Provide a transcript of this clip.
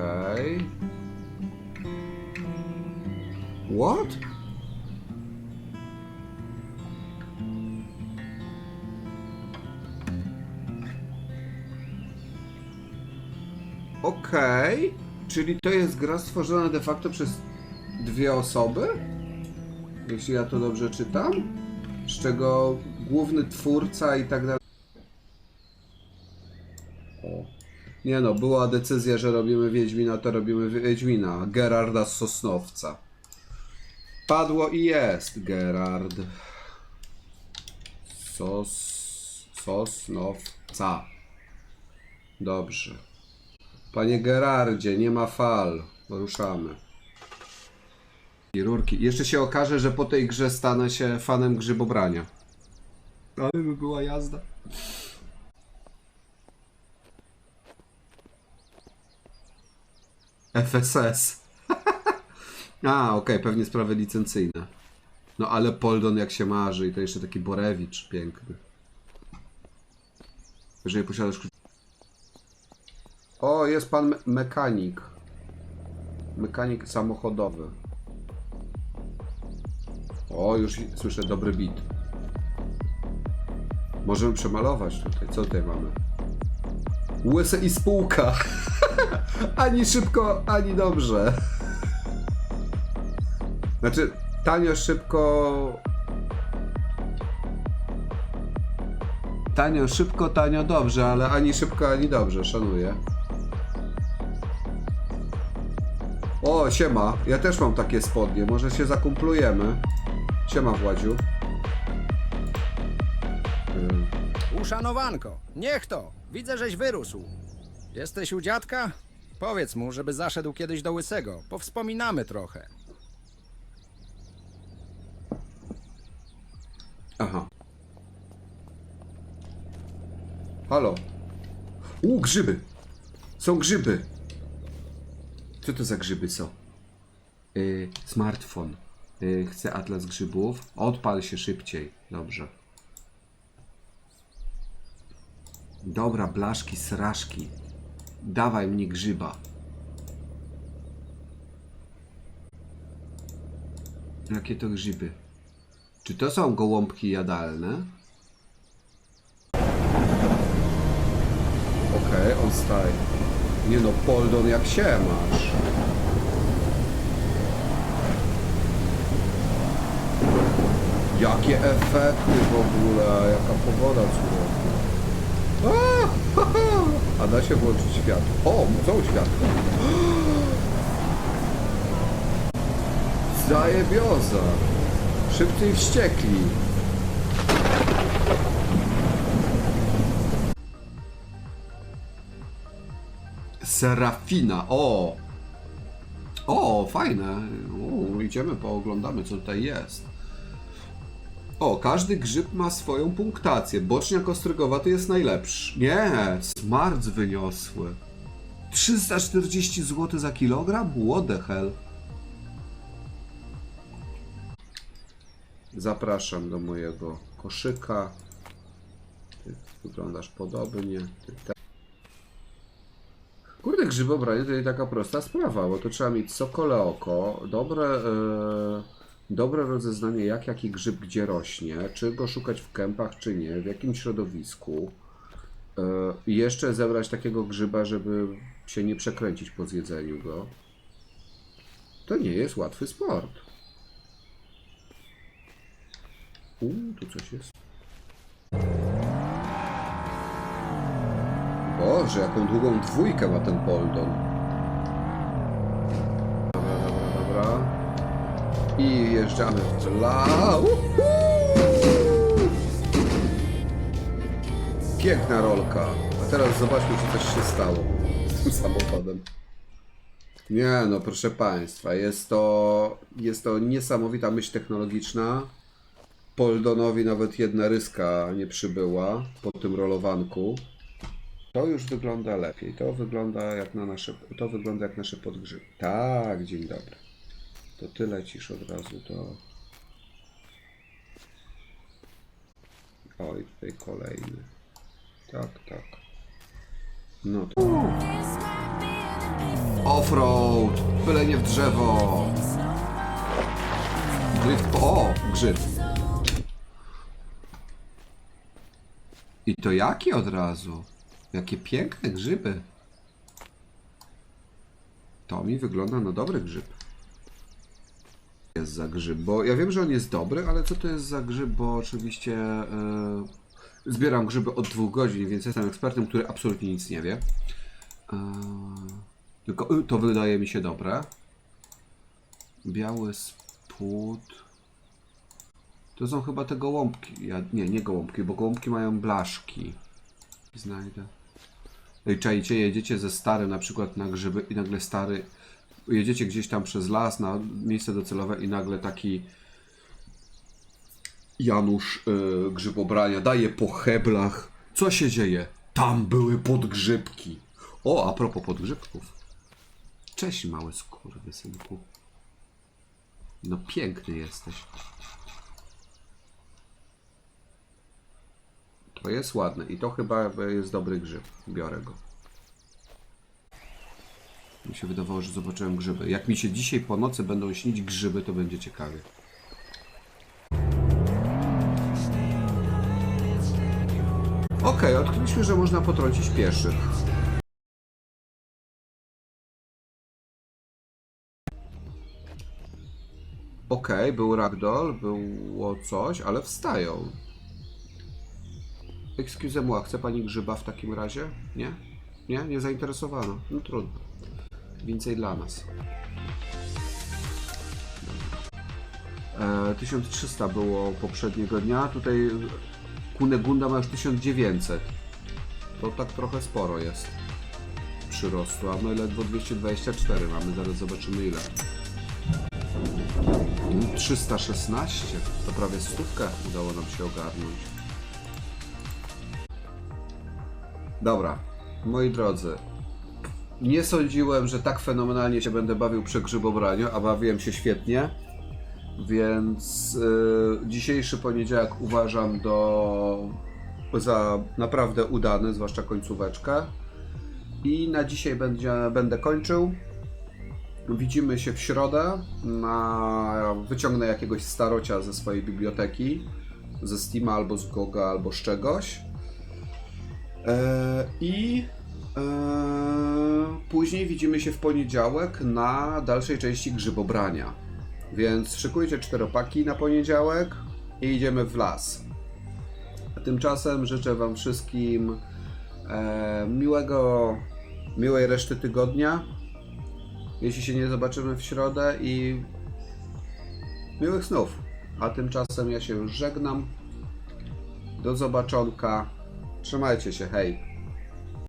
Okej. What? Okej. Czyli to jest gra stworzona de facto przez dwie osoby? Jeśli ja to dobrze czytam? Z czego główny twórca i tak dalej. Nie no, była decyzja, że robimy Wiedźmina, to robimy Wiedźmina. Gerarda z Sosnowca. Padło i jest Gerard. Sos... Sosnowca. Dobrze. Panie Gerardzie, nie ma fal. Ruszamy. I rurki. Jeszcze się okaże, że po tej grze stanę się fanem grzybobrania. Ale by była jazda. FSS. A, okej, pewnie sprawy licencyjne. No ale Poldon jak się marzy i to jeszcze taki Borewicz piękny. Jeżeli posiadasz. O, jest pan me- mechanik. Mechanik samochodowy. O, już słyszę dobry beat. Możemy przemalować tutaj. Co tutaj mamy? Łysy i spółka. ani szybko, ani dobrze. Znaczy, tanio, szybko. Tanio, szybko, tanio, dobrze, ale ani szybko, ani dobrze, szanuję. O, siema. Ja też mam takie spodnie. Może się zakumplujemy. Siema, Władziu. Uszanowanko, niech to. Widzę, żeś wyrósł. Jesteś u dziadka? Powiedz mu, żeby zaszedł kiedyś do łysego. Powspominamy trochę. Aha. Halo. U, grzyby. Są grzyby. Co to za grzyby są? Yy, smartfon. Yy, chcę atlas grzybów. Odpal się szybciej. Dobrze. Dobra, blaszki, srażki. Dawaj mnie grzyba. Jakie to grzyby? Czy to są gołąbki jadalne? Okej, on staje. Nie no, Poldon jak się masz. Jakie efekty w ogóle, jaka pogoda cudowna. A, da się włączyć światło. O, są światła. Zajebioza. Szybciej wściekli. Serafina, o! O, fajne. O, idziemy, pooglądamy, co tutaj jest. O, każdy grzyb ma swoją punktację. Boczniak ostrygowaty jest najlepszy. Nie, smarc wyniosły. 340 zł za kilogram? The hell? Zapraszam do mojego koszyka. Ty wyglądasz podobnie. Ty te... Kurde, grzybobranie to nie taka prosta sprawa, bo to trzeba mieć sokole oko, dobre, e, dobre rozeznanie jak jaki grzyb gdzie rośnie, czy go szukać w kępach, czy nie, w jakim środowisku. E, I jeszcze zebrać takiego grzyba, żeby się nie przekręcić po zjedzeniu go. To nie jest łatwy sport. Uuu, tu coś jest. Boże, jaką długą dwójkę ma ten Poldon. Dobra, dobra, dobra. I jeżdżamy w. Uhu! Piękna rolka. A teraz zobaczmy, czy coś się stało z tym samochodem. Nie no, proszę Państwa, jest to, jest to niesamowita myśl technologiczna. Poldonowi nawet jedna ryska nie przybyła po tym rolowanku. To już wygląda lepiej. To wygląda jak na nasze, to wygląda jak nasze podgrzyby. Tak, dzień dobry. To ty lecisz od razu do... Oj, tutaj kolejny. Tak, tak. No to... Offroad! Byle nie w drzewo! O! Grzyb! I to jaki od razu? Jakie piękne grzyby! To mi wygląda na dobry grzyb. Jest za grzyb, bo ja wiem, że on jest dobry, ale co to jest za grzyb, bo oczywiście e, zbieram grzyby od dwóch godzin, więc jestem ekspertem, który absolutnie nic nie wie. E, tylko y, to wydaje mi się dobre. Biały spód. To są chyba te gołąbki. Ja, nie, nie gołąbki, bo gołąbki mają blaszki. Znajdę. Czajcie, jedziecie ze starym na przykład na grzyby i nagle stary... Jedziecie gdzieś tam przez las na miejsce docelowe i nagle taki Janusz y, grzybobrania daje po heblach. Co się dzieje? Tam były podgrzybki. O, a propos podgrzybków. Cześć mały skurwysynku. No piękny jesteś. To jest ładne i to chyba jest dobry grzyb. Biorę go. Mi się wydawało, że zobaczyłem grzyby. Jak mi się dzisiaj po nocy będą śnić grzyby, to będzie ciekawie. Okej, odkryliśmy, że można potrącić pieszych. Okej, był ragdoll, było coś, ale wstają. Excuse moi, chce pani grzyba w takim razie? Nie? Nie? Nie zainteresowano. No trudno. Więcej dla nas. E, 1300 było poprzedniego dnia. Tutaj Kunegunda ma już 1900. To tak trochę sporo jest przyrostu, a my ledwo 224 mamy. Zaraz zobaczymy ile. Mm, 316. To prawie stówkę udało nam się ogarnąć. Dobra, moi drodzy. Nie sądziłem, że tak fenomenalnie się będę bawił przy grzybobraniu, a bawiłem się świetnie. Więc y, dzisiejszy poniedziałek uważam do, za naprawdę udany, zwłaszcza końcóweczkę. I na dzisiaj będzie, będę kończył. Widzimy się w środę. Na, wyciągnę jakiegoś starocia ze swojej biblioteki, ze Steama albo z Goga, albo z czegoś. E, I e, później widzimy się w poniedziałek na dalszej części grzybobrania. Więc szykujcie czteropaki na poniedziałek i idziemy w las. A tymczasem życzę Wam wszystkim e, miłego, miłej reszty tygodnia. Jeśli się nie zobaczymy w środę i miłych snów. A tymczasem ja się już żegnam. Do zobaczonka. Trzymajcie się, hej.